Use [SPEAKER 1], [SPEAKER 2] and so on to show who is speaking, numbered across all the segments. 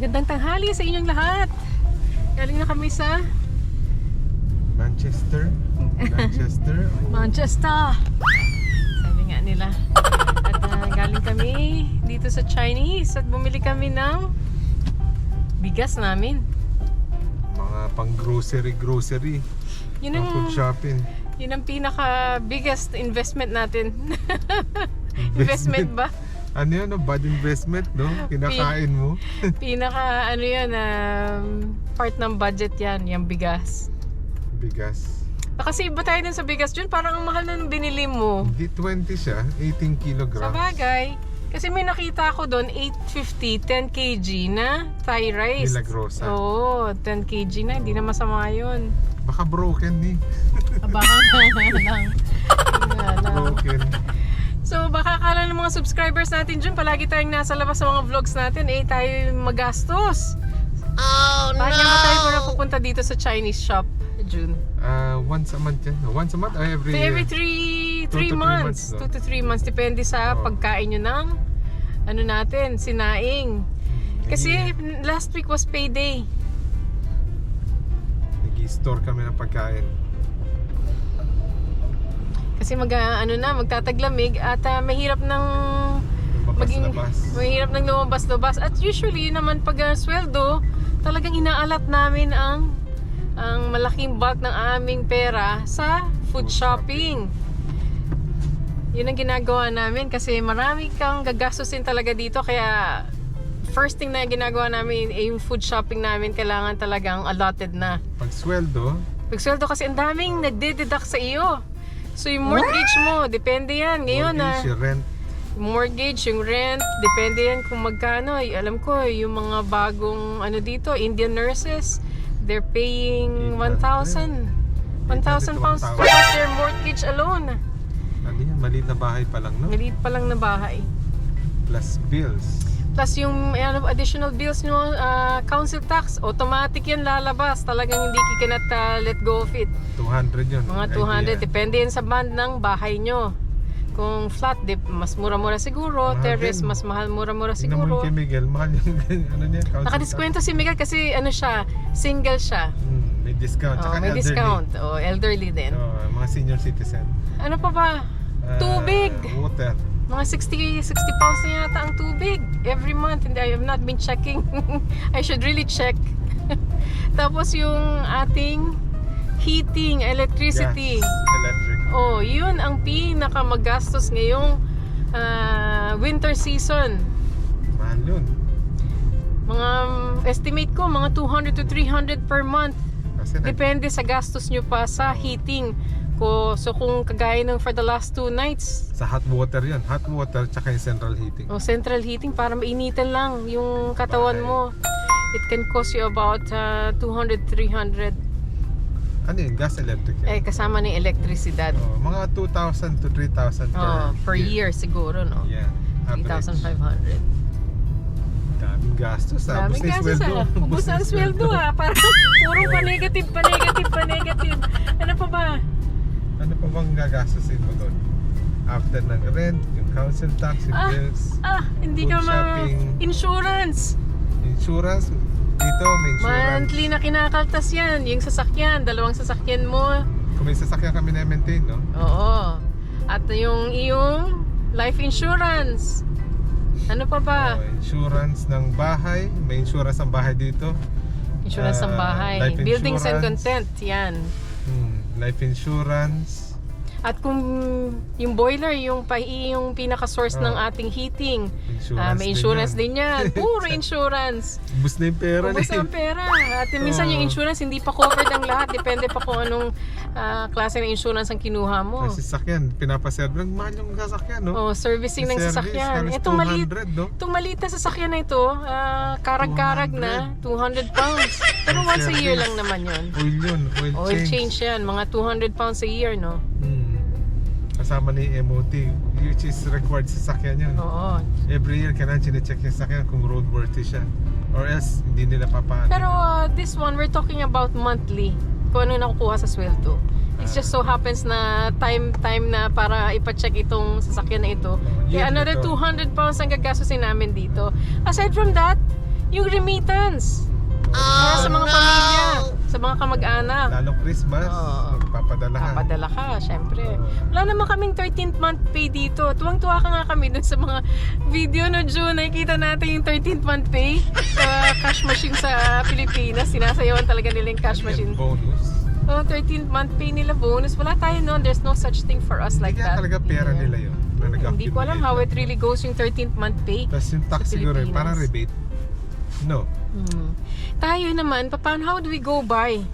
[SPEAKER 1] Gandang tanghali sa inyong lahat. Galing na kami sa
[SPEAKER 2] Manchester. Manchester. Oh,
[SPEAKER 1] Manchester. Sabi nga nila. At ah, galing kami dito sa Chinese at bumili kami ng bigas namin.
[SPEAKER 2] mga pang grocery grocery.
[SPEAKER 1] Yun ang,
[SPEAKER 2] food shopping.
[SPEAKER 1] yun ang pinaka biggest investment natin. investment ba?
[SPEAKER 2] Ano yun? no? Bad investment, no? Kinakain mo.
[SPEAKER 1] Pinaka ano yun, um, part ng budget yan, yung bigas.
[SPEAKER 2] Bigas.
[SPEAKER 1] Ah, Kasi iba tayo dun sa bigas dun, parang ang mahal nung binili mo.
[SPEAKER 2] Hindi 20 siya. 18
[SPEAKER 1] Sa
[SPEAKER 2] kilograms.
[SPEAKER 1] bagay, kasi may nakita ako doon, 850, 10 kg na Thai rice.
[SPEAKER 2] Milagrosa.
[SPEAKER 1] Oo, 10 kg na, hindi na masama yun.
[SPEAKER 2] Baka broken ni.
[SPEAKER 1] Nga lang. Nga lang.
[SPEAKER 2] Broken.
[SPEAKER 1] So baka akala ng mga subscribers natin dyan, palagi tayong nasa labas sa mga vlogs natin, eh tayo magastos. Oh no! Paano tayo para pupunta dito sa Chinese shop, June?
[SPEAKER 2] Uh, once a month yan. Once a month or every
[SPEAKER 1] So, every three,
[SPEAKER 2] Two
[SPEAKER 1] three
[SPEAKER 2] to three
[SPEAKER 1] months.
[SPEAKER 2] months?
[SPEAKER 1] Two to three months. Depende sa
[SPEAKER 2] Oo.
[SPEAKER 1] pagkain nyo ng ano natin, sinaing. Kasi last week was payday.
[SPEAKER 2] Nag-store kami ng pagkain.
[SPEAKER 1] Kasi mag ah, ano na, magtataglamig at ah, mahirap ng maging mahirap ng lumabas-labas. At usually naman pag ah, sweldo, talagang inaalat namin ang ang malaking bulk ng aming pera sa food
[SPEAKER 2] Food
[SPEAKER 1] shopping. Yun ang ginagawa namin kasi marami kang gagastusin talaga dito kaya first thing na ginagawa namin ay yung food shopping namin kailangan talagang allotted na.
[SPEAKER 2] Pag sweldo,
[SPEAKER 1] Pag sweldo kasi ang daming nagde-deduct sa iyo. So yung mortgage mo, depende yan. Ngayon na
[SPEAKER 2] mortgage, rent,
[SPEAKER 1] mortgage, yung rent, depende yan kung magkano. Ay, Alam ko, yung mga bagong ano dito, Indian nurses, they're paying 1,000. 1,000 pounds
[SPEAKER 2] 1,000.
[SPEAKER 1] plus their mortgage alone.
[SPEAKER 2] ano yan, maliit na bahay pa lang, no?
[SPEAKER 1] Maliit pa lang na bahay.
[SPEAKER 2] Plus bills.
[SPEAKER 1] Plus yung ano, additional bills nyo, ah, council tax, automatic yan lalabas. Talagang hindi ka cannot ah, let go of it.
[SPEAKER 2] 200 yun.
[SPEAKER 1] Mga
[SPEAKER 2] idea.
[SPEAKER 1] 200, depende yan sa band ng bahay nyo. Kung flat, di, mas mura-mura siguro.
[SPEAKER 2] Mahal
[SPEAKER 1] Terrace,
[SPEAKER 2] din.
[SPEAKER 1] mas mahal, mura-mura
[SPEAKER 2] Tingnan mo
[SPEAKER 1] siguro.
[SPEAKER 2] kay Miguel, mahal yung ano niya, council
[SPEAKER 1] Nakadiskwento si Miguel kasi ano siya, single siya.
[SPEAKER 2] tax. Hmm, may discount.
[SPEAKER 1] Oh, may
[SPEAKER 2] elderly.
[SPEAKER 1] discount. Oh, elderly din.
[SPEAKER 2] Oh, mga senior citizen.
[SPEAKER 1] Ano pa ba?
[SPEAKER 2] Ah,
[SPEAKER 1] Tubig.
[SPEAKER 2] Water.
[SPEAKER 1] Mga 60 60 pounds na yata ang tubig every month. Hindi, I have not been checking. I should really check. Tapos yung ating heating, electricity.
[SPEAKER 2] Gas, electric.
[SPEAKER 1] Oh, yun ang pinaka magastos ngayong ah, winter season.
[SPEAKER 2] Mahal yun.
[SPEAKER 1] Mga estimate ko mga 200 to 300 per month. Depende sa gastos nyo pa sa heating. Ko, so kung kagaya ng for the last two nights,
[SPEAKER 2] sa hot water yun. Hot water tsaka yung central heating.
[SPEAKER 1] o central heating para mainitan lang yung katawan
[SPEAKER 2] Bahay.
[SPEAKER 1] mo. It can cost you about ah, 200 300
[SPEAKER 2] Ano yun? Gas electric yun.
[SPEAKER 1] eh kasama ng elektrisidad.
[SPEAKER 2] Oh, mga 2,000 to 3,000 per,
[SPEAKER 1] Oh, per year siguro no.
[SPEAKER 2] Yeah. Average.
[SPEAKER 1] 3,500.
[SPEAKER 2] Daming gastos ah.
[SPEAKER 1] Daming gastos
[SPEAKER 2] sweldo.
[SPEAKER 1] ah. Ubus ang sweldo ah. Parang puro pa negative, pa negative, pa negative. Ano pa ba?
[SPEAKER 2] Ano pa bang gagastusin mo doon? After ng rent, yung council tax, yung
[SPEAKER 1] Ah.
[SPEAKER 2] bills,
[SPEAKER 1] Ah, hindi ka ma...
[SPEAKER 2] shopping.
[SPEAKER 1] Insurance.
[SPEAKER 2] insurance. Dito may insurance.
[SPEAKER 1] Monthly na kinakaltas yan. Yung sasakyan, dalawang sasakyan mo.
[SPEAKER 2] Kung may sasakyan kami na maintain, no?
[SPEAKER 1] Oo. At yung iyong life insurance. Ano pa ba?
[SPEAKER 2] Oh, insurance ng bahay. May insurance ng bahay dito.
[SPEAKER 1] Insurance ng
[SPEAKER 2] ah,
[SPEAKER 1] bahay.
[SPEAKER 2] life
[SPEAKER 1] Buildings and
[SPEAKER 2] insurance.
[SPEAKER 1] content. Yan.
[SPEAKER 2] Hmm, life insurance.
[SPEAKER 1] At kung yung boiler, yung, pa, yung pinaka-source ng
[SPEAKER 2] Oh.
[SPEAKER 1] ating heating,
[SPEAKER 2] Insurance
[SPEAKER 1] ah, may insurance
[SPEAKER 2] yan.
[SPEAKER 1] din yan. Puro insurance.
[SPEAKER 2] Ubus na yung pera
[SPEAKER 1] Ubus
[SPEAKER 2] na
[SPEAKER 1] ang pera. At minsan
[SPEAKER 2] Oo.
[SPEAKER 1] yung insurance, hindi pa covered ang lahat. Depende pa kung anong ah, klase ng insurance ang kinuha mo.
[SPEAKER 2] Kasi sasakyan, pinapaserve lang. Mahal yung sasakyan, no?
[SPEAKER 1] Oh, servicing ng
[SPEAKER 2] Service,
[SPEAKER 1] sasakyan. Itong maliit,
[SPEAKER 2] 200, no?
[SPEAKER 1] itong maliit na sasakyan na ito, ah, karag-karag na, 200 pounds. Pero once a year lang naman yun.
[SPEAKER 2] Oil yun, oil,
[SPEAKER 1] Oil
[SPEAKER 2] change.
[SPEAKER 1] change yan, mga 200 pounds a year, no?
[SPEAKER 2] Hmm. Kasama ni MOT, which is required sa sakyan yun.
[SPEAKER 1] Oo.
[SPEAKER 2] Every year, kailangan chinecheck yung sakyan kung roadworthy siya. Or else, hindi nila papaano.
[SPEAKER 1] Pero uh, this one, we're talking about monthly. Kung ano yung nakukuha sa sweldo. It just so happens na time time na para ipacheck itong sasakyan na ito. Kaya another
[SPEAKER 2] to.
[SPEAKER 1] 200 pounds ang gagastusin namin dito. Aside from that, Yung remittance. Para sa mga pamilya, sa mga kamag-anak.
[SPEAKER 2] Lalo Christmas,
[SPEAKER 1] Oo.
[SPEAKER 2] Magpapadala ka.
[SPEAKER 1] Papadala ka, syempre. Wala naman kaming 13th month pay dito. Tuwang-tuwa ka nga kami dun sa mga video no June. Nakikita natin yung 13th month pay sa cash machine sa Pilipinas. Sinasayawan talaga nila yung cash machine.
[SPEAKER 2] bonus.
[SPEAKER 1] Oh, 13th month pay nila bonus. Wala tayo noon. There's no such thing for us like
[SPEAKER 2] Hindi
[SPEAKER 1] that.
[SPEAKER 2] talaga pera
[SPEAKER 1] Yeah.
[SPEAKER 2] nila yun. Na
[SPEAKER 1] Hindi ko alam how it really goes yung 13th month pay.
[SPEAKER 2] Tapos yung tax
[SPEAKER 1] sa
[SPEAKER 2] siguro,
[SPEAKER 1] Pilipinas.
[SPEAKER 2] parang rebate. No.
[SPEAKER 1] Hmm. Tayo naman, paano, how do we go by?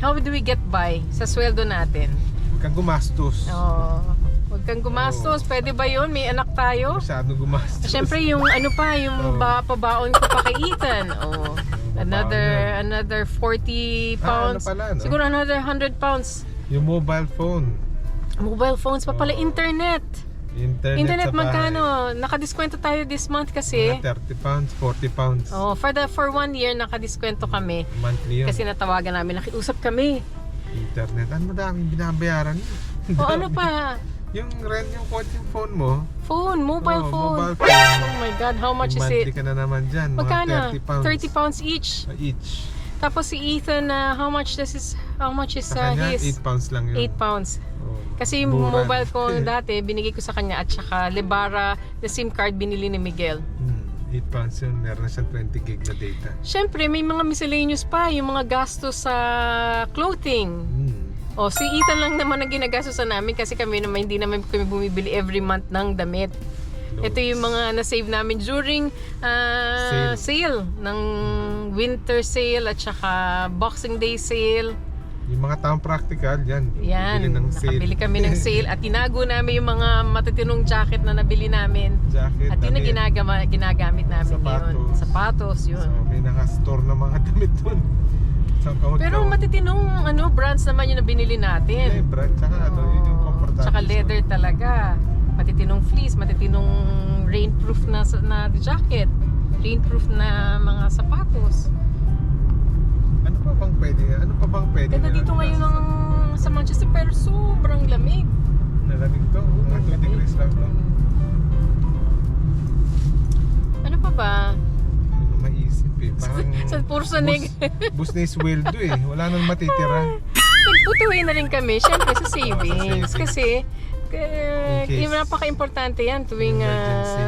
[SPEAKER 1] How do we get by sa sweldo natin?
[SPEAKER 2] Huwag kang gumastos.
[SPEAKER 1] Oh, huwag kang gumastos. Pwede ba yun? May anak tayo?
[SPEAKER 2] Masyadong gumastos.
[SPEAKER 1] Siyempre yung ano pa, yung
[SPEAKER 2] Oo.
[SPEAKER 1] ba, pabaon ko pa kay Ethan. Oh, another another 40
[SPEAKER 2] Ah,
[SPEAKER 1] pounds.
[SPEAKER 2] ano pala, no?
[SPEAKER 1] Siguro another 100 pounds.
[SPEAKER 2] Yung mobile phone.
[SPEAKER 1] Mobile phones pa pala,
[SPEAKER 2] Oo.
[SPEAKER 1] internet.
[SPEAKER 2] Internet,
[SPEAKER 1] Internet magkano? Nakadiskwento tayo this month kasi.
[SPEAKER 2] Mga 30 pounds, 40 pounds.
[SPEAKER 1] Oh, for the for one year nakadiskwento kami
[SPEAKER 2] Monthly yun.
[SPEAKER 1] kasi natawagan namin, nakiusap kami.
[SPEAKER 2] Internet. Ano madaming binabayaran?
[SPEAKER 1] O ano pa?
[SPEAKER 2] Yung rent yung phone, yung phone mo.
[SPEAKER 1] Phone, mobile
[SPEAKER 2] Oo,
[SPEAKER 1] phone.
[SPEAKER 2] Mobile phone.
[SPEAKER 1] Oh my god, how much is
[SPEAKER 2] monthly
[SPEAKER 1] it?
[SPEAKER 2] ka na naman dyan.
[SPEAKER 1] Magkano?
[SPEAKER 2] Mga 30 pounds.
[SPEAKER 1] 30 pounds each.
[SPEAKER 2] Each.
[SPEAKER 1] Tapos si Ethan, uh, how much this is, how much is
[SPEAKER 2] Sa
[SPEAKER 1] uh,
[SPEAKER 2] kanya,
[SPEAKER 1] his?
[SPEAKER 2] 8 pounds lang yun.
[SPEAKER 1] 8 pounds. Kasi yung mobile ko dati, binigay ko sa kanya at saka Lebara, the SIM card binili ni Miguel.
[SPEAKER 2] Hmm, 8 pounds yun. Meron na siyang 20 gig na data.
[SPEAKER 1] Siyempre, may mga miscellaneous pa, yung mga gastos sa clothing.
[SPEAKER 2] Hmm.
[SPEAKER 1] O, si Ethan lang naman ang ginagastosan namin kasi kami naman hindi naman kami bumibili every month ng damit. Ito yung mga na-save namin during ah,
[SPEAKER 2] Sale.
[SPEAKER 1] sale ng winter sale at saka Boxing Day sale.
[SPEAKER 2] Yung mga taong practical, yan.
[SPEAKER 1] Yan,
[SPEAKER 2] Bibili ng sale.
[SPEAKER 1] nakabili kami ng sale at tinago namin yung mga matitinong jacket na nabili namin.
[SPEAKER 2] Jacket,
[SPEAKER 1] At yun
[SPEAKER 2] damit.
[SPEAKER 1] ginagama, ginagamit namin
[SPEAKER 2] Sapatos.
[SPEAKER 1] yun. Sapatos,
[SPEAKER 2] So,
[SPEAKER 1] yun.
[SPEAKER 2] may naka-store na mga damit doon. Sa account
[SPEAKER 1] Pero
[SPEAKER 2] ko.
[SPEAKER 1] matitinong ano, brands naman yun na binili natin.
[SPEAKER 2] brand, tsaka ano, yun yung comfortable.
[SPEAKER 1] Tsaka leather talaga. Matitinong fleece, matitinong rainproof na, na jacket. Rainproof na mga sapatos. Ganda dito ngayon ng, sa Manchester pero sobrang lamig.
[SPEAKER 2] Nalamig to. Mga 2
[SPEAKER 1] Lamig.
[SPEAKER 2] degrees lang to.
[SPEAKER 1] Ano pa ba?
[SPEAKER 2] Ano maisip eh. Parang
[SPEAKER 1] Sa puro sa neg.
[SPEAKER 2] bus, na yung sweldo eh. Wala nang matitira.
[SPEAKER 1] Nagputuwi na rin kami, syempre sa savings.
[SPEAKER 2] savings.
[SPEAKER 1] Kasi, uh,
[SPEAKER 2] In case.
[SPEAKER 1] napaka-importante yan tuwing,
[SPEAKER 2] Emergency.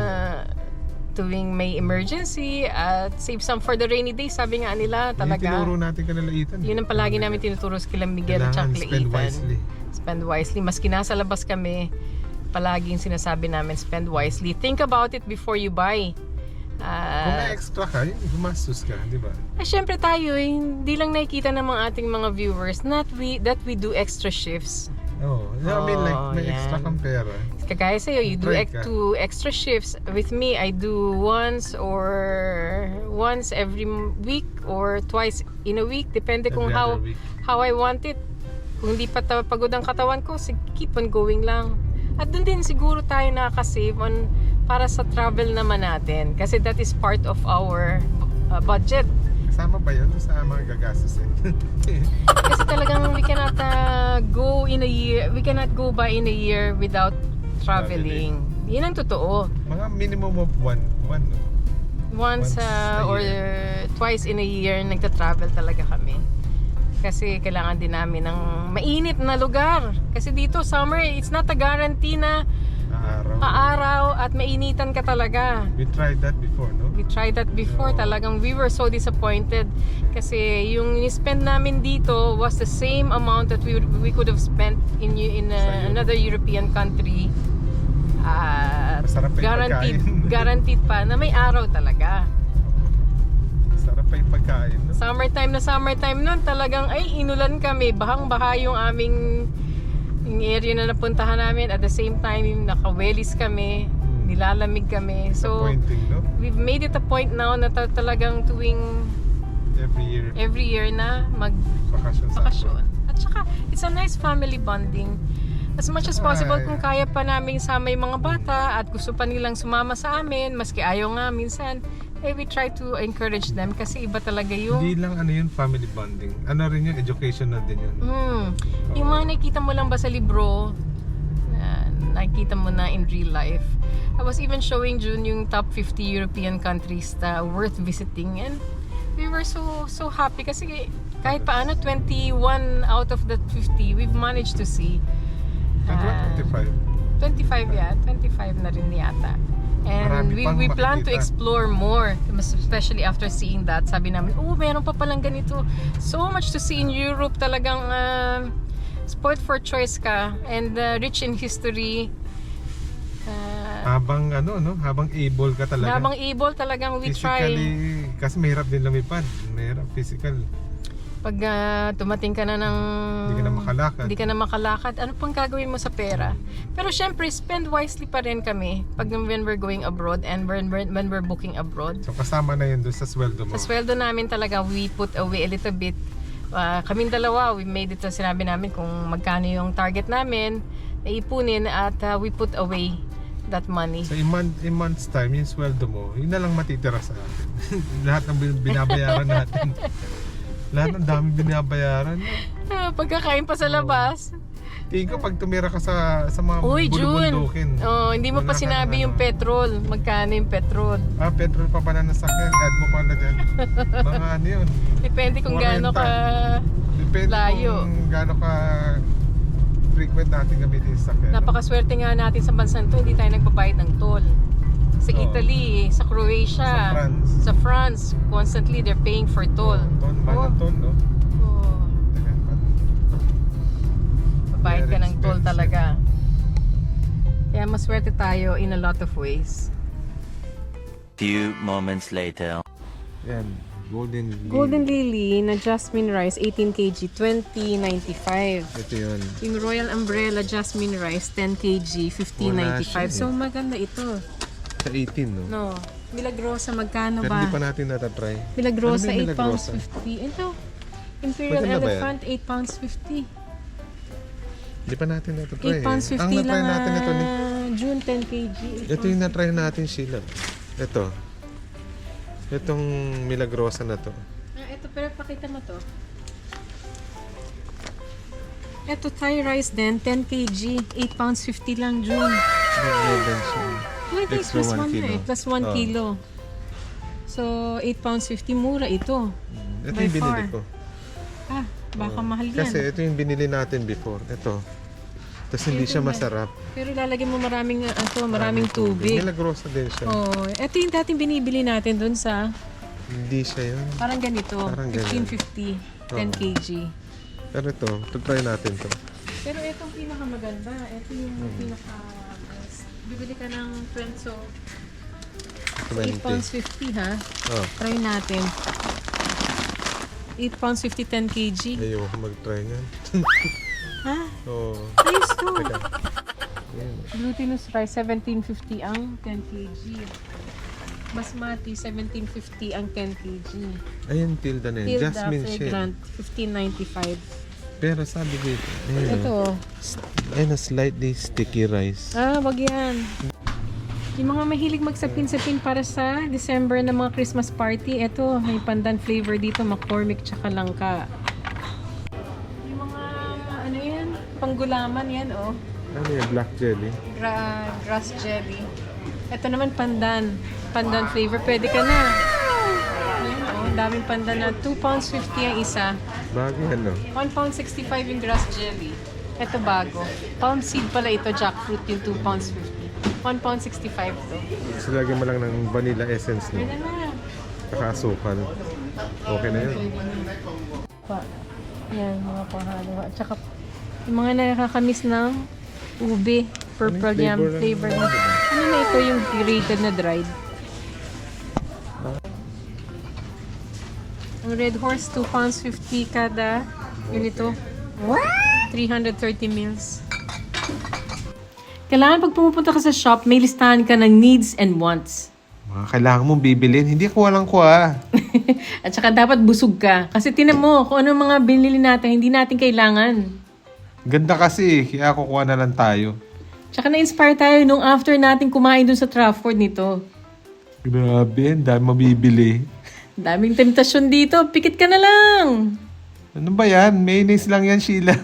[SPEAKER 1] Ah, tuwing may emergency at save some for the rainy day, sabi nga nila
[SPEAKER 2] Yung
[SPEAKER 1] talaga.
[SPEAKER 2] tinuro natin kanila Ethan.
[SPEAKER 1] Yun ang palagi namin tinuturo sa kila Miguel at kila
[SPEAKER 2] spend
[SPEAKER 1] Ethan.
[SPEAKER 2] wisely.
[SPEAKER 1] Spend wisely. Maski nasa labas kami, palaging sinasabi namin, spend wisely. Think about it before you buy.
[SPEAKER 2] Kung may
[SPEAKER 1] Ah,
[SPEAKER 2] extra ka, gumastos ka, di ba?
[SPEAKER 1] ay, syempre tayo, eh, hindi lang nakikita ng mga ating mga viewers not we, that we do extra shifts.
[SPEAKER 2] Oo. Oh, I mean, like,
[SPEAKER 1] Oh,
[SPEAKER 2] may extra
[SPEAKER 1] yan.
[SPEAKER 2] kang pera.
[SPEAKER 1] Kagaya sa'yo, you do
[SPEAKER 2] ka.
[SPEAKER 1] two extra shifts. With me, I do once or once every week or twice in a week. Depende kung
[SPEAKER 2] Every
[SPEAKER 1] how
[SPEAKER 2] other week.
[SPEAKER 1] how I want it. Kung hindi pa pagod ang katawan ko, sig- keep on going lang. At doon din siguro tayo nakaka-save on para sa travel naman natin. Kasi that is part of our uh, budget.
[SPEAKER 2] Kasama ba yun sa mga gagastusin?
[SPEAKER 1] Kasi talagang we cannot uh, go in a year, we cannot go by in a year without traveling. Yan ang totoo.
[SPEAKER 2] mga minimum of one. One, no?
[SPEAKER 1] Once,
[SPEAKER 2] Once
[SPEAKER 1] uh, or twice in a year nagta-travel talaga kami. Kasi kailangan din namin ng mainit na lugar. Kasi dito summer, it's not a guarantee na
[SPEAKER 2] Araw.
[SPEAKER 1] aaraw at mainitan ka talaga.
[SPEAKER 2] We tried that before, no?
[SPEAKER 1] We tried that before.
[SPEAKER 2] Oo.
[SPEAKER 1] Talagang we were so disappointed. Kasi yung spend namin dito was the same amount that we, would- we could have spent in in uh, another European country. At
[SPEAKER 2] Masarap
[SPEAKER 1] guaranteed,
[SPEAKER 2] pagkain.
[SPEAKER 1] guaranteed pa na may araw talaga.
[SPEAKER 2] Sarap pa yung pagkain, no?
[SPEAKER 1] Summertime na summertime nun, talagang ay inulan kami. Bahang-baha yung aming yung area na napuntahan namin. At the same time, nakawelis kami,
[SPEAKER 2] Hmm.
[SPEAKER 1] nilalamig kami. So,
[SPEAKER 2] no?
[SPEAKER 1] we've made it a point now na ta- talagang tuwing
[SPEAKER 2] Every year.
[SPEAKER 1] every year na
[SPEAKER 2] Bakasyon sa
[SPEAKER 1] mag-bakasyon. At saka, it's a nice family bonding. As much as possible,
[SPEAKER 2] Ay.
[SPEAKER 1] kung kaya pa namin sama yung mga bata at gusto pa nilang sumama sa amin, maski ayaw nga minsan, eh, we try to encourage them kasi iba talaga yung
[SPEAKER 2] Hindi lang ano yun, family bonding. Ano rin yun, educational din yun.
[SPEAKER 1] Hmm. Yung mga nakikita mo lang ba sa libro, na nakikita mo na in real life. I was even showing June yung top 50 European countries na worth visiting and we were so so happy kasi kahit paano 21 out of the 50 we've managed to see. Ah,
[SPEAKER 2] 25.
[SPEAKER 1] 25 yeah, 25 na rin yata. And
[SPEAKER 2] Marami
[SPEAKER 1] we,
[SPEAKER 2] pang
[SPEAKER 1] we plan to
[SPEAKER 2] makikita.
[SPEAKER 1] explore more, especially after seeing that. Sabi namin, oh, meron pa palang ganito. So much to see in Europe. Talagang uh, spoiled for choice ka and uh, rich in history. Uh,
[SPEAKER 2] Habang ano, no? Habang able ka talaga.
[SPEAKER 1] habang able talagang we try.
[SPEAKER 2] Physically, kasi mahirap din lumipad. Mahirap physical.
[SPEAKER 1] Pag uh, tumating ka na ng...
[SPEAKER 2] Hindi ka na makalakad.
[SPEAKER 1] Hindi ka na makalakad. Ano pang gagawin mo sa pera? Pero syempre, spend wisely pa rin kami pag when we're going abroad and when, when, when we're booking abroad.
[SPEAKER 2] So kasama na yun doon sa sweldo mo.
[SPEAKER 1] Sa sweldo namin talaga, we put away a little bit. Uh, kaming dalawa, we made it, sinabi namin kung magkano yung target namin, naipunin at uh, we put away that money.
[SPEAKER 2] So in, month, in month's time, yung sweldo mo, yun na lang matitira sa atin. Lahat ng bin- binabayaran natin. Lahat ng dami binabayaran.
[SPEAKER 1] Ah, pagkakain pa sa labas.
[SPEAKER 2] Tingin ko pag tumira ka sa, sa mga
[SPEAKER 1] Uy, June! Oh, hindi mo pa sinabi
[SPEAKER 2] ng
[SPEAKER 1] yung
[SPEAKER 2] ano.
[SPEAKER 1] petrol. Magkano yung petrol.
[SPEAKER 2] Ah, petrol pa pala na sakyan. Add mo pala dyan. Mga ano yun.
[SPEAKER 1] Depende kung gaano ka...
[SPEAKER 2] Depende
[SPEAKER 1] Layo.
[SPEAKER 2] kung gaano ka frequent natin gamitin yung sakyan.
[SPEAKER 1] Napakaswerte nga natin sa bansang to, hindi tayo nagbabayad ng toll. Sa
[SPEAKER 2] Oo.
[SPEAKER 1] Italy, sa Croatia,
[SPEAKER 2] Sa France.
[SPEAKER 1] sa France, constantly they're paying for toll.
[SPEAKER 2] Ton, manang ton, no?
[SPEAKER 1] Oh, babayad ka ng toll talaga. Kaya maswerte tayo in a lot of ways.
[SPEAKER 3] Few moments later.
[SPEAKER 2] Yan. Golden Lily.
[SPEAKER 1] Golden Lily na jasmine rice, 18 kg, 20.95.
[SPEAKER 2] Ito yun.
[SPEAKER 1] Yung Royal Umbrella jasmine rice, 10 kg,
[SPEAKER 2] Wala siya
[SPEAKER 1] 15.95. So
[SPEAKER 2] eh.
[SPEAKER 1] maganda ito.
[SPEAKER 2] Sa 18, no?
[SPEAKER 1] No. Milagrosa, magkano
[SPEAKER 2] Pero
[SPEAKER 1] ba?
[SPEAKER 2] hindi pa natin natatry.
[SPEAKER 1] Milagrosa,
[SPEAKER 2] Ano ba yung
[SPEAKER 1] 8 pounds
[SPEAKER 2] Milagrosa?
[SPEAKER 1] 50. Ito, Imperial
[SPEAKER 2] Maganda ba yan?
[SPEAKER 1] Elephant, 8 pounds 50.
[SPEAKER 2] Hindi pa natin natatry.
[SPEAKER 1] 8 pounds
[SPEAKER 2] eh.
[SPEAKER 1] 50
[SPEAKER 2] Ang natry
[SPEAKER 1] lang
[SPEAKER 2] natin ito. Ni,
[SPEAKER 1] ah, June 10 kg.
[SPEAKER 2] ito yung natry natin sila. Ito. Itong milagrosa na to.
[SPEAKER 1] Ah, ito, pero pakita mo to. Ito, Thai rice din, 10 kg, 8 pounds 50 lang, June.
[SPEAKER 2] Maganda
[SPEAKER 1] Wait,
[SPEAKER 2] Extra
[SPEAKER 1] plus 1
[SPEAKER 2] one
[SPEAKER 1] na
[SPEAKER 2] kilo.
[SPEAKER 1] eh, plus 1
[SPEAKER 2] Oh.
[SPEAKER 1] kilo. So, 8 pounds 50, mura ito.
[SPEAKER 2] Ito
[SPEAKER 1] By
[SPEAKER 2] yung binili
[SPEAKER 1] far.
[SPEAKER 2] ko.
[SPEAKER 1] Ah, baka
[SPEAKER 2] Oo.
[SPEAKER 1] mahal yan.
[SPEAKER 2] Kasi ito yung binili natin before. Ito. Tapos hindi
[SPEAKER 1] Ito
[SPEAKER 2] siya masarap.
[SPEAKER 1] Pero ilalagay mo maraming, uh, ano, maraming tubig.
[SPEAKER 2] Milagrosa din siya.
[SPEAKER 1] Oh, ito yung dating binibili natin dun sa,
[SPEAKER 2] Hindi siya yun.
[SPEAKER 1] parang ganito,
[SPEAKER 2] Parang ganyan.
[SPEAKER 1] 1550, 10
[SPEAKER 2] Oo.
[SPEAKER 1] kg.
[SPEAKER 2] Pero ito, ito try natin to.
[SPEAKER 1] Pero itong pinakamaganda, ito yung
[SPEAKER 2] Hmm.
[SPEAKER 1] pinaka, bibili ka ng Prenso,
[SPEAKER 2] 20.
[SPEAKER 1] 8 pounds 50 ha.
[SPEAKER 2] Oh,
[SPEAKER 1] Try natin. 8 pounds 50, 10 kg.
[SPEAKER 2] ayoko mag-try niyan.
[SPEAKER 1] Ha?
[SPEAKER 2] Oo.
[SPEAKER 1] Ayos to.
[SPEAKER 2] Teka. Ayan.
[SPEAKER 1] Glutinous rice, 1750 ang 10 kg. Basmati, 1750 ang 10 kg.
[SPEAKER 2] Ayun, tilda na yun.
[SPEAKER 1] Tilda
[SPEAKER 2] Jasmine
[SPEAKER 1] fragrant, 1595.
[SPEAKER 2] Pero sabi dito, ayun,
[SPEAKER 1] Ito.
[SPEAKER 2] ayun na slightly sticky rice.
[SPEAKER 1] Ah, wag yan. Yung mga mahilig magsapin-sapin para sa December na mga Christmas party, eto, may pandan flavor dito, McCormick tsaka langka. Yung mga, ano yan, panggulaman yan, oh.
[SPEAKER 2] Ano yung black jelly?
[SPEAKER 1] Gra- grass jelly. Ito naman pandan. Pandan flavor. Pwede ka na. Ayan, oh, ang daming pandan na. 2 pounds 50 ang isa.
[SPEAKER 2] Bagay ano?
[SPEAKER 1] 1 pound 65 yung grass jelly. Ito bago. Palm seed pala ito, jackfruit yung 2 pounds 50. 1 pound 65 to.
[SPEAKER 2] So, lagyan mo lang ng vanilla essence no?
[SPEAKER 1] Pwede na.
[SPEAKER 2] Saka asukal. Okay na yun.
[SPEAKER 1] Pa. Yan, mga pahalo. At saka, yung mga nakakamiss ng ube. Purple
[SPEAKER 2] Ano
[SPEAKER 1] yam
[SPEAKER 2] flavor ng-
[SPEAKER 1] flavor na. Ano na ito yung grated na dried? Ang Red Horse, 2 pounds 50 kada ganito. 330 mils. Kailangan pag pumupunta ka sa shop, may listahan ka ng needs and wants.
[SPEAKER 2] Mga kailangan mong bibilin. Hindi ko walang kuha.
[SPEAKER 1] At saka dapat busog ka. Kasi tinan mo kung ano mga binili natin, hindi natin kailangan.
[SPEAKER 2] Ganda kasi. Kaya kukuha na lang tayo.
[SPEAKER 1] Tsaka na-inspire tayo nung after natin kumain dun sa Trafford nito.
[SPEAKER 2] Grabe, ang dami mabibili.
[SPEAKER 1] Daming temptasyon dito. Pikit ka na lang.
[SPEAKER 2] Ano ba yan? Mayonnaise lang yan, Sheila.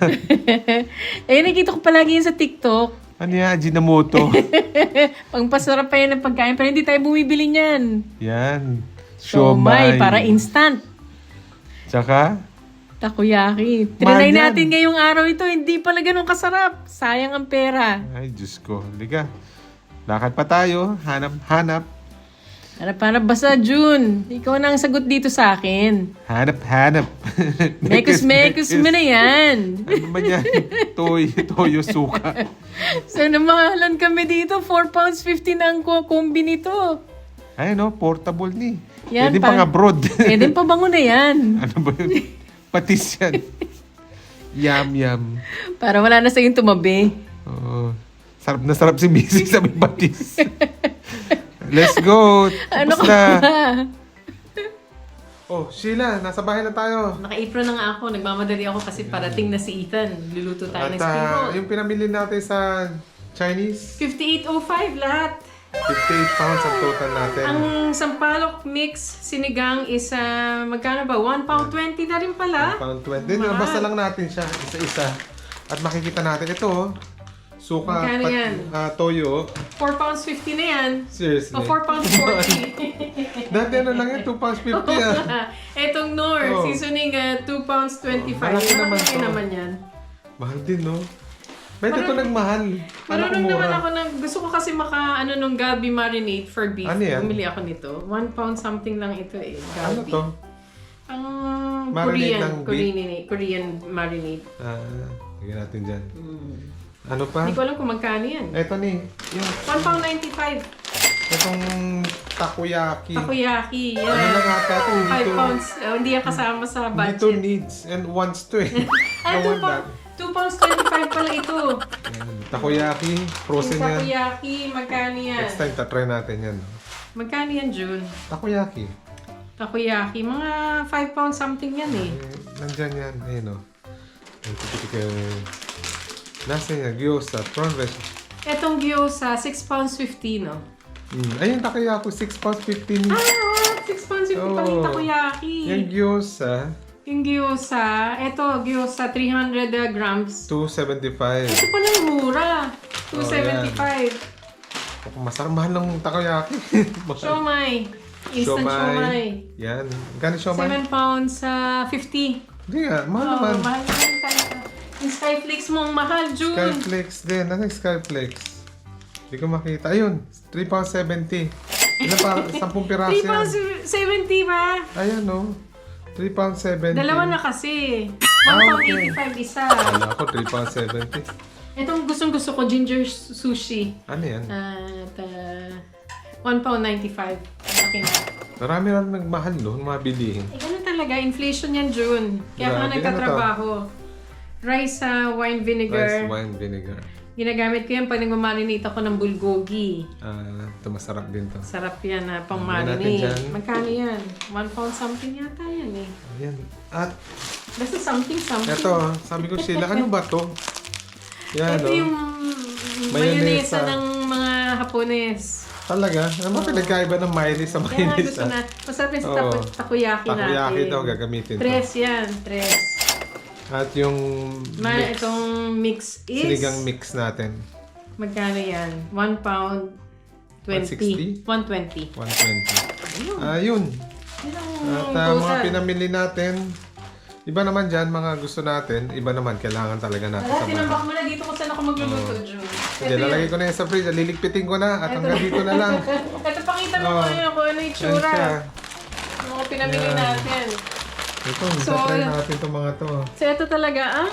[SPEAKER 1] eh, nakikita ko palagi yan sa TikTok.
[SPEAKER 2] Ano yan? Ajinomoto.
[SPEAKER 1] Pangpasarap pa yan ng pagkain, pero hindi tayo bumibili niyan.
[SPEAKER 2] yan.
[SPEAKER 1] Siomay, para instant.
[SPEAKER 2] Tsaka,
[SPEAKER 1] Takoyaki.
[SPEAKER 2] Mahal
[SPEAKER 1] Trinay
[SPEAKER 2] yan.
[SPEAKER 1] natin ngayong araw ito, hindi pala ganun kasarap. Sayang ang pera.
[SPEAKER 2] ay Diyos ko. Liga. Lakad pa tayo. Hanap, hanap.
[SPEAKER 1] Hanap-hanap basta, June. Ikaw na ang sagot dito sa akin.
[SPEAKER 2] Hanap, hanap.
[SPEAKER 1] Mekos-mekos mo na yan.
[SPEAKER 2] Ano ba yan? Toy, toyo, suka.
[SPEAKER 1] So, namahalan kami dito. 4 pounds 50 na ang kombi nito.
[SPEAKER 2] Ay, no, portable ni.
[SPEAKER 1] Yan,
[SPEAKER 2] Pwede pang
[SPEAKER 1] pa-
[SPEAKER 2] abroad.
[SPEAKER 1] Eh, din pa bango na yan.
[SPEAKER 2] ano ba yun? Patis yan. yum, yum.
[SPEAKER 1] Para wala na sa'yong tumabi.
[SPEAKER 2] Oo. sarap na sarap si Missy sa may patis. Let's go.
[SPEAKER 1] Ano
[SPEAKER 2] Tapos
[SPEAKER 1] ka
[SPEAKER 2] na.
[SPEAKER 1] ba?
[SPEAKER 2] Oh, Sheila, nasa bahay na tayo.
[SPEAKER 1] Naka-apron na nga ako. Nagmamadali ako kasi parating na si Ethan. Luluto tayo
[SPEAKER 2] At
[SPEAKER 1] ng spring
[SPEAKER 2] ah,
[SPEAKER 1] roll.
[SPEAKER 2] yung pinamili natin sa Chinese,
[SPEAKER 1] 58.05 lahat.
[SPEAKER 2] 58 pounds ang total natin.
[SPEAKER 1] Ang sampalok mix sinigang is ah, magkano ba? 1 pound 20 na rin pala.
[SPEAKER 2] Pound 20. Then,
[SPEAKER 1] Mahal.
[SPEAKER 2] basta lang natin siya, isa-isa. At makikita natin ito, oh. Suka,
[SPEAKER 1] Magkano
[SPEAKER 2] pat-
[SPEAKER 1] yan?
[SPEAKER 2] ah, toyo.
[SPEAKER 1] 4 pounds 50 na yan.
[SPEAKER 2] Seriously.
[SPEAKER 1] O 4 pounds 40.
[SPEAKER 2] Dati ano lang yan, 2 pounds 50 ah.
[SPEAKER 1] Etong Nor,
[SPEAKER 2] Oh.
[SPEAKER 1] seasoning ah, 2 pounds 25.
[SPEAKER 2] Malaki naman
[SPEAKER 1] Malaki
[SPEAKER 2] to.
[SPEAKER 1] naman yan.
[SPEAKER 2] Mahal din, no? Ba't ito
[SPEAKER 1] Marunong-
[SPEAKER 2] nagmahal?
[SPEAKER 1] Marunong naman ako ng, gusto ko kasi maka, ano nung Galbi marinade for beef.
[SPEAKER 2] Ano yan?
[SPEAKER 1] Bumili ako nito. 1 pound something lang ito eh.
[SPEAKER 2] Ano
[SPEAKER 1] Galbi.
[SPEAKER 2] to?
[SPEAKER 1] Ang
[SPEAKER 2] Marinade
[SPEAKER 1] Korean,
[SPEAKER 2] ng beef?
[SPEAKER 1] Korean, Korean marinade.
[SPEAKER 2] Ah, lagyan natin dyan. Ano pa?
[SPEAKER 1] Hindi ko alam kung magkano yan.
[SPEAKER 2] Ito ni, yung
[SPEAKER 1] 1 pound 95.
[SPEAKER 2] itong takoyaki.
[SPEAKER 1] Takoyaki.
[SPEAKER 2] Ano
[SPEAKER 1] Yan.
[SPEAKER 2] lang ata ito?
[SPEAKER 1] 5
[SPEAKER 2] Hindi to,
[SPEAKER 1] pounds. Oh, hindi yan kasama sa
[SPEAKER 2] hindi to
[SPEAKER 1] budget.
[SPEAKER 2] needs and wants to eh.
[SPEAKER 1] Ah,
[SPEAKER 2] I
[SPEAKER 1] 2
[SPEAKER 2] want
[SPEAKER 1] pounds,
[SPEAKER 2] that.
[SPEAKER 1] 2 pounds 25 pala ito.
[SPEAKER 2] Yan. Takoyaki,
[SPEAKER 1] Yung
[SPEAKER 2] frozen yan.
[SPEAKER 1] takoyaki, magkano yan?
[SPEAKER 2] Next time, tatry natin yan.
[SPEAKER 1] Magkano yan, June?
[SPEAKER 2] Takoyaki.
[SPEAKER 1] Takoyaki, mga 5 pounds something yan eh.
[SPEAKER 2] Eh, nandyan yan. Ayun o. Ay, titik Nasa yan, gyoza, prawn vegetable.
[SPEAKER 1] Etong gyoza, 6 pounds 50, no?
[SPEAKER 2] Mm. Ayun, takoyaki, 6 pounds 15.
[SPEAKER 1] Ah, 6 pounds 50 pala yung
[SPEAKER 2] Oo.
[SPEAKER 1] takoyaki.
[SPEAKER 2] Yung gyoza,
[SPEAKER 1] Yung gyoza, eto, gyoza, 300 uh, grams.
[SPEAKER 2] 275.
[SPEAKER 1] Ito pala yung mura.
[SPEAKER 2] Oh,
[SPEAKER 1] 275.
[SPEAKER 2] Masarap mahal ng takoyaki.
[SPEAKER 1] Siomay. Instant siomay.
[SPEAKER 2] Yan. Gano'n siomay?
[SPEAKER 1] 7 pounds uh, 50.
[SPEAKER 2] Hindi nga, mahal
[SPEAKER 1] Oh,
[SPEAKER 2] naman.
[SPEAKER 1] mahal naman tayo. Yung Skyflakes mo ang mahal, June.
[SPEAKER 2] Skyflex din. Ano yung Skyflex? Hindi ko makita. Ayun, 3 pounds 70. Ilan pa? 10 piraso
[SPEAKER 1] 3 pounds
[SPEAKER 2] yan.
[SPEAKER 1] 70 ba?
[SPEAKER 2] Ayan no. 3 pounds 70.
[SPEAKER 1] Dalawa na kasi. 1
[SPEAKER 2] Ah,
[SPEAKER 1] pound
[SPEAKER 2] okay.
[SPEAKER 1] 85 isa.
[SPEAKER 2] Kala ko 3 pounds 70.
[SPEAKER 1] Itong gustong gusto ko, ginger sushi.
[SPEAKER 2] Ano yan?
[SPEAKER 1] At uh, 1 pound 95. Laki na.
[SPEAKER 2] Marami na nagmahal no, mga bilihin.
[SPEAKER 1] Eh, ganun talaga. Inflation yan, June. Kaya
[SPEAKER 2] Grabe,
[SPEAKER 1] ako
[SPEAKER 2] ano
[SPEAKER 1] nagkatrabaho. Rice sa wine vinegar.
[SPEAKER 2] Rice wine vinegar.
[SPEAKER 1] Ginagamit ko yan pag nagmamarinate ako ng bulgogi.
[SPEAKER 2] Ah, ito masarap din to.
[SPEAKER 1] Sarap yan na pang
[SPEAKER 2] Lagyan natin
[SPEAKER 1] marinate.
[SPEAKER 2] dyan.
[SPEAKER 1] Magkano yan? 1 pound something yata yan eh.
[SPEAKER 2] Ayan. At
[SPEAKER 1] Basta something something.
[SPEAKER 2] Ito, sabi ko sila, ano ba to? Yan,
[SPEAKER 1] Ito
[SPEAKER 2] no?
[SPEAKER 1] yung
[SPEAKER 2] Mayonnaise,
[SPEAKER 1] mayonesa
[SPEAKER 2] ah.
[SPEAKER 1] ng mga Hapones.
[SPEAKER 2] Talaga? Ano ba pinagkaiba ng mayonnaise sa
[SPEAKER 1] Kaya nga
[SPEAKER 2] mayonnaise?
[SPEAKER 1] gusto
[SPEAKER 2] ah?
[SPEAKER 1] na. Masarap yung sa
[SPEAKER 2] Oo.
[SPEAKER 1] tapo- takoyaki,
[SPEAKER 2] Takoyaki
[SPEAKER 1] natin.
[SPEAKER 2] daw gagamitin to.
[SPEAKER 1] Tres yan, tres.
[SPEAKER 2] At yung
[SPEAKER 1] Ma,
[SPEAKER 2] mix,
[SPEAKER 1] itong mix is...
[SPEAKER 2] sinigang mix natin,
[SPEAKER 1] Magkano yan? 1 pound 20.
[SPEAKER 2] 160?
[SPEAKER 1] 120.
[SPEAKER 2] 120. Ayun.
[SPEAKER 1] Yun
[SPEAKER 2] At ah, mga pinamili natin, iba naman dyan, mga gusto natin, iba naman, kailangan talaga natin
[SPEAKER 1] Wala, tinambak mo na dito kung saan ako magluluto, June.
[SPEAKER 2] Hindi, lalagay ko na yan sa fridge, liligpitin ko na, at hanggang dito na lang.
[SPEAKER 1] Ito, pakita mo oh. ano, kung ano yung tsura. Ano ko pinamili
[SPEAKER 2] Yan.
[SPEAKER 1] natin.
[SPEAKER 2] Ito,
[SPEAKER 1] So,
[SPEAKER 2] try natin itong mga to.
[SPEAKER 1] So, ito talaga ang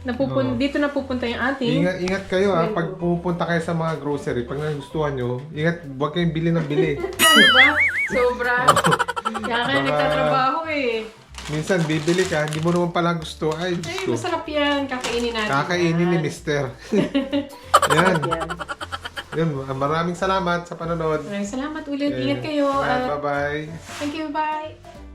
[SPEAKER 1] napupun
[SPEAKER 2] Oo.
[SPEAKER 1] dito napupunta yung ating
[SPEAKER 2] Ingat, ingat kayo ha, pag pupunta kayo sa mga grocery, pag nagustuhan nyo, ingat, huwag kayong bili ng bili.
[SPEAKER 1] ano ba? Sobra. Kaya kaya nagtatrabaho eh.
[SPEAKER 2] Minsan, bibili ka, hindi mo naman pala gusto. Ay,
[SPEAKER 1] Ay,
[SPEAKER 2] gusto.
[SPEAKER 1] masarap yan. Kakainin natin.
[SPEAKER 2] Kakainin ni
[SPEAKER 1] yan.
[SPEAKER 2] Mister. Yan.
[SPEAKER 1] Yan.
[SPEAKER 2] Maraming salamat sa panonood.
[SPEAKER 1] Maraming salamat ulit. Ingat kayo.
[SPEAKER 2] Bye-bye.
[SPEAKER 1] thank you. Bye.